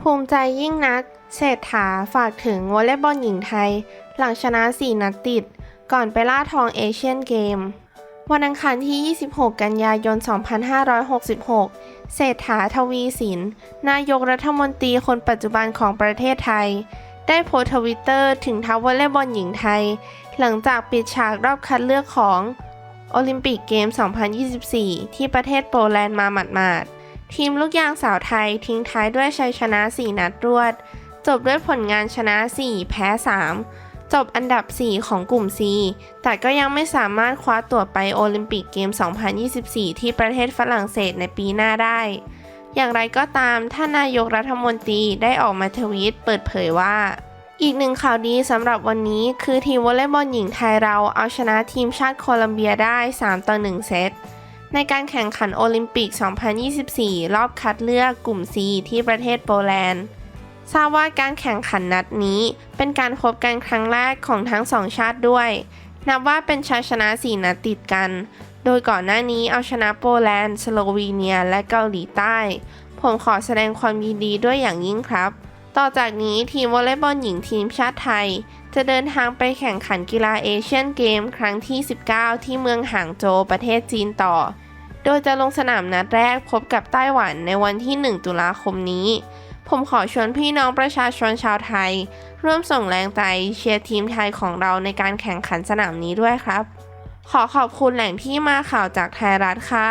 ภูมิใจยิ่งนัก เศรษฐาฝากถึงวอลเลย์บอลหญิงไทย หลังชนะ 4 นัดติด ก่อนไปล่าทองเอเชียนเกม วันอังคารที่ 26 กันยายน 2566 เศรษฐาทวีสิน นายกรัฐมนตรีคนปัจจุบันของประเทศไทย ได้โพสต์ทวิตเตอร์ถึงทัพวอลเลย์บอลหญิงไทย หลังจากปิดฉากรอบคัดเลือกของโอลิมปิกเกม 2024 ที่ประเทศโปแลนด์มาหมาดๆ ทีมลูกยางสาวไทยทิ้งท้ายด้วยชัยชนะ 4 นัดรวด จบด้วยผลงานชนะ 4 แพ้ 3 จบอันดับ 4 ของกลุ่ม C แต่ก็ยังไม่สามารถคว้าตั๋วไปโอลิมปิกเกม 2024 ที่ประเทศฝรั่งเศสในปีหน้าได้ อย่างไรก็ตามท่านนายกรัฐมนตรีได้ออกมาทวีตเปิดเผยว่าอีกหนึ่งข่าวดีสำหรับวันนี้คือทีมวอลเลย์บอลหญิงไทยเราเอาชนะทีมชาติโคลัมเบียได้ 3 ต่อ 1 เซต ในการแข่งขันโอลิมปิก 2024 รอบคัดเลือกกลุ่ม C ที่ประเทศโปแลนด์ ทราบว่าการแข่งขันนัดนี้เป็นการพบกันครั้งแรกของทั้งสองชาติด้วย นับว่าเป็นชัยชนะ 4 นัดติดกัน โดยก่อนหน้านี้เอาชนะโปแลนด์ สโลวีเนีย และเกาหลีใต้ ผมขอแสดงความยินดีด้วยอย่างยิ่งครับ ต่อจากนี้ทีมวอลเลย์บอลหญิงทีมชาติไทย จะเดินทางไปแข่งขันกีฬาเอเชียนเกมครั้งที่ 19 ที่เมืองหางโจวประเทศจีนต่อ โดยจะลงสนามนัดแรกพบกับไต้หวันในวันที่ 1 ตุลาคมนี้ ผมขอชวนพี่น้องประชาชนชาวไทย ร่วมส่งแรงใจเชียร์ทีมไทยของเราในการแข่งขันสนามนี้ด้วยครับ ขอขอบคุณแหล่งที่มาข่าวจากไทยรัฐค่ะ